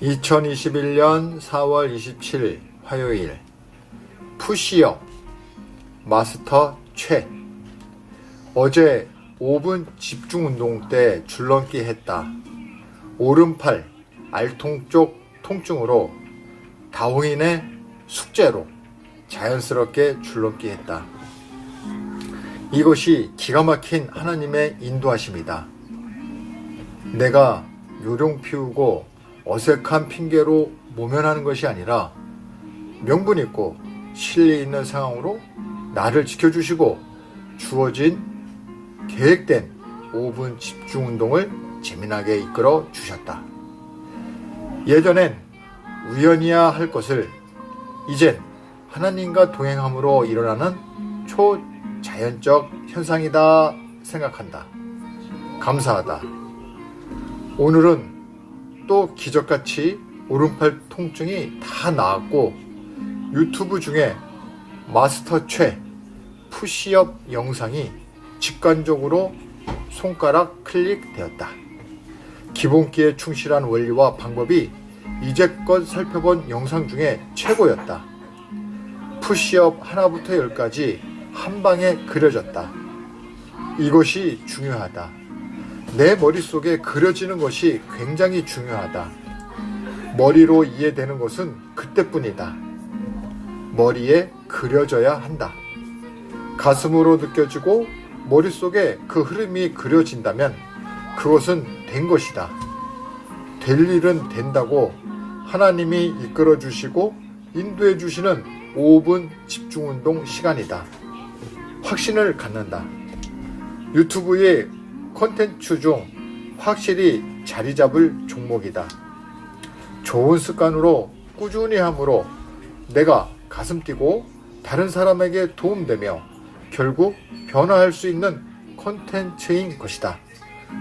2021년 4월 27일 화요일 푸시업 마스터 최 어제 5분 집중 운동 때 줄넘기 했다. 오른팔 알통 쪽 통증으로 다홍인의 숙제로 자연스럽게 줄넘기 했다. 이것이 기가 막힌 하나님의 인도하심이다. 내가 요령 피우고 어색한 핑계로 모면하는 것이 아니라 명분 있고 실리 있는 상황으로 나를 지켜주시고 주어진 계획된 5분 집중 운동을 재미나게 이끌어 주셨다. 예전엔 우연이야 할 것을 이젠 하나님과 동행함으로 일어나는 초자연적 현상이다 생각한다. 감사하다. 오늘은 또 기적같이 오른팔 통증이 다 나았고 유튜브 중에 마스터 최 푸시업 영상이 직관적으로 손가락 클릭되었다. 기본기에 충실한 원리와 방법이 이제껏 살펴본 영상 중에 최고였다. 푸시업 하나부터 열까지 한 방에 그려졌다. 이것이 중요하다. 내 머릿속에 그려지는 것이 굉장히 중요하다. 머리로 이해되는 것은 그때뿐이다. 머리에 그려져야 한다. 가슴으로 느껴지고 머릿속에 그 흐름이 그려진다면 그것은 된 것이다. 될 일은 된다고 하나님이 이끌어 주시고 인도해 주시는 5분 집중 운동 시간이다. 확신을 갖는다. 유튜브의 콘텐츠 중 확실히 자리 잡을 종목이다. 좋은 습관으로 꾸준히 함으로 내가 가슴 뛰고 다른 사람에게 도움되며 결국 변화할 수 있는 콘텐츠인 것이다.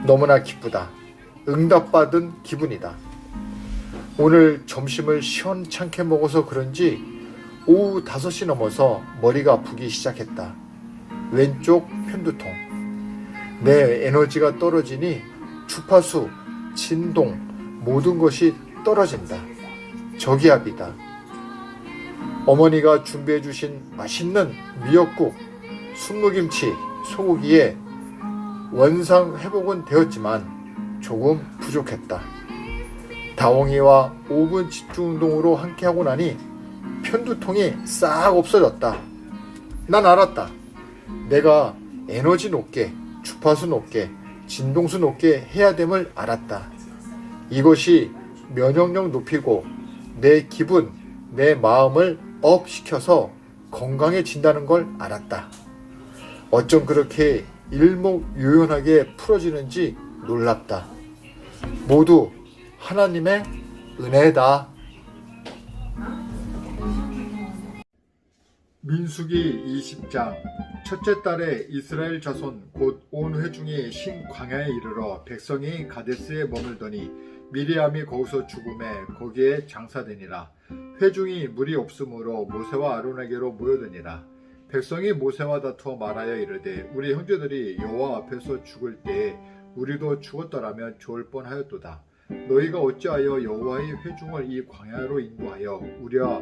너무나 기쁘다. 응답받은 기분이다. 오늘 점심을 시원찮게 먹어서 그런지 오후 5시 넘어서 머리가 아프기 시작했다. 왼쪽 편두통. 내 에너지가 떨어지니 주파수, 진동, 모든 것이 떨어진다. 저기압이다. 어머니가 준비해 주신 맛있는 미역국, 순무김치, 소고기에 원상 회복은 되었지만 조금 부족했다. 다홍이와 5분 집중 운동으로 함께 하고 나니 편두통이 싹 없어졌다. 난 알았다. 내가 에너지 높게, 주파수 높게, 진동수 높게 해야 됨을 알았다. 이것이 면역력 높이고 내 기분, 내 마음을 업 시켜서 건강해진다는 걸 알았다. 어쩜 그렇게 일목요연하게 풀어지는지 놀랍다. 모두 하나님의 은혜다. 민수기 20장. 첫째 달에 이스라엘 자손 곧 온 회중이 신광야에 이르러 백성이 가데스에 머물더니 미리암이 거기서 죽음에 거기에 장사되니라. 회중이 물이 없으므로 모세와 아론에게로 모여드니라. 백성이 모세와 다투어 말하여 이르되 우리 형제들이 여호와 앞에서 죽을 때에 우리도 죽었더라면 좋을 뻔하였도다. 너희가 어찌하여 여호와의 회중을 이 광야로 인도하여 우리와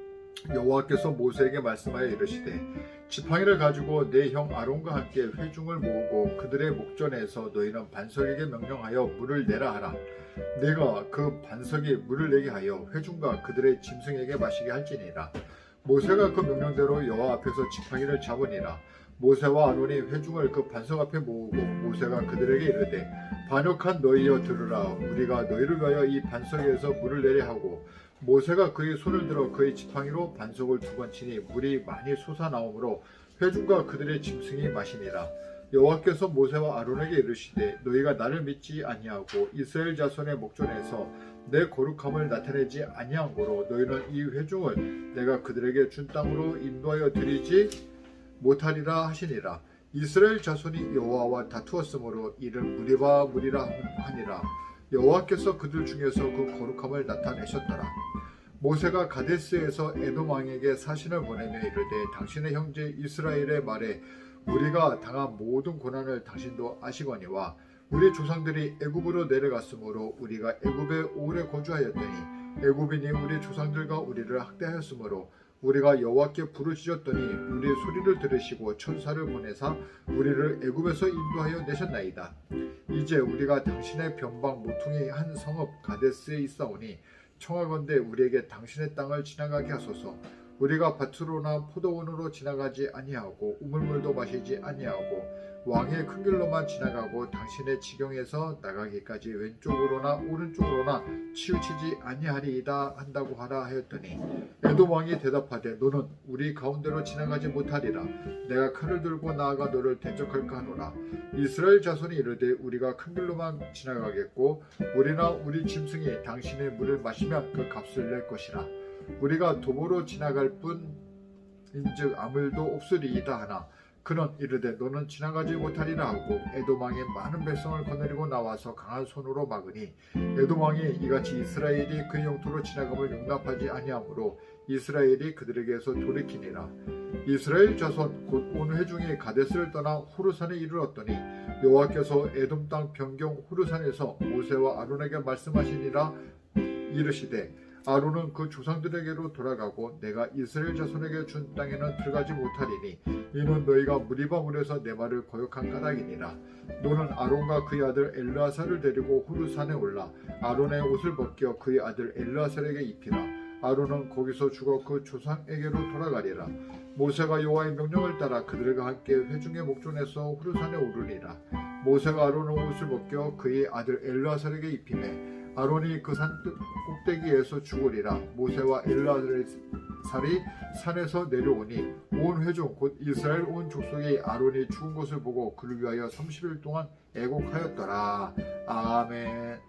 여호와께서 모세에게 말씀하여 이르시되 지팡이를 가지고 내 형 아론과 함께 회중을 모으고 그들의 목전에서 너희는 반석에게 명령하여 물을 내라 하라. 내가 그 반석에 물을 내게 하여 회중과 그들의 짐승에게 마시게 할지니라. 모세가 그 명령대로 여호와 앞에서 지팡이를 잡으니라. 모세와 아론이 회중을 그 반석 앞에 모으고 모세가 그들에게 이르되 반역한 너희여 들으라. 우리가 너희를 위하여 이 반석에서 물을 내려 하고 모세가 그의 손을 들어 그의 지팡이로 반석을 두 번 치니 물이 많이 솟아나오므로 회중과 그들의 짐승이 마시니라. 여호와께서 모세와 아론에게 이르시되 너희가 나를 믿지 아니하고 이스라엘 자손의 목전에서 내 거룩함을 나타내지 아니한 고로 너희는 이 회중을 내가 그들에게 준 땅으로 인도하여 드리지 못하리라 하시니라. 이스라엘 자손이 여호와와 다투었으므로 이를 무리바 무리라 하니라 여호와께서 그들 중에서 그 거룩함을 나타내셨더라. 모세가 가데스에서 에돔 왕에게 사신을 보내며 이르되 당신의 형제 이스라엘의 말에 우리가 당한 모든 고난을 당신도 아시거니와 우리 조상들이 애굽으로 내려갔으므로 우리가 애굽에 오래 거주하였더니 애굽인이 우리 조상들과 우리를 학대하였으므로 우리가 여호와께 부르짖었더니 우리의 소리를 들으시고 천사를 보내사 우리를 애굽에서 인도하여 내셨나이다. 이제 우리가 당신의 변방 모퉁이 한 성읍 가데스에 있사오니 청하건대 우리에게 당신의 땅을 지나가게 하소서. 우리가 밭으로나 포도원으로 지나가지 아니하고 우물물도 마시지 아니하고 왕의 큰 길로만 지나가고 당신의 지경에서 나가기까지 왼쪽으로나 오른쪽으로나 치우치지 아니하리이다 한다고 하라 하였더니 에돔 왕이 대답하되 너는 우리 가운데로 지나가지 못하리라. 내가 칼을 들고 나아가 너를 대적할까 하노라. 이스라엘 자손이 이르되 우리가 큰 길로만 지나가겠고 우리나 우리 짐승이 당신의 물을 마시면 그 값을 낼 것이라. 우리가 도보로 지나갈 뿐 인즉 아무 일도 없으리이다 하나 그는 이르되 너는 지나가지 못하리라 하고 에도망의 많은 백성을 거느리고 나와서 강한 손으로 막으니 에도망이 이같이 이스라엘이 그 영토로 지나감을 용납하지 아니하므로 이스라엘이 그들에게서 돌이키니라. 이스라엘 자손 곧온 회중이 가데스를 떠나 후르산에 이르렀더니 여호와께서 에돔 땅 변경 후르산에서 모세와 아론에게 말씀하시니라 이르시되 아론은 그 조상들에게로 돌아가고 내가 이스라엘 자손에게 준 땅에는 들어가지 못하리니 이는 너희가 무리바물에서 내 말을 거역한 까닭이니라. 너는 아론과 그의 아들 엘르아살을 데리고 후르산에 올라 아론의 옷을 벗겨 그의 아들 엘르아살에게 입히라. 아론은 거기서 죽어 그 조상에게로 돌아가리라. 모세가 여호와의 명령을 따라 그들과 함께 회중의 목전에서 후르산에 오르니라. 모세가 아론의 옷을 벗겨 그의 아들 엘르아살에게 입히매 아론이 그 산 꼭대기에서 죽으리라. 모세와 엘라살이 산에서 내려오니 온 회중 곧 이스라엘 온 족속이 아론이 죽은 것을 보고 그를 위하여 30일 동안 애곡하였더라. 아멘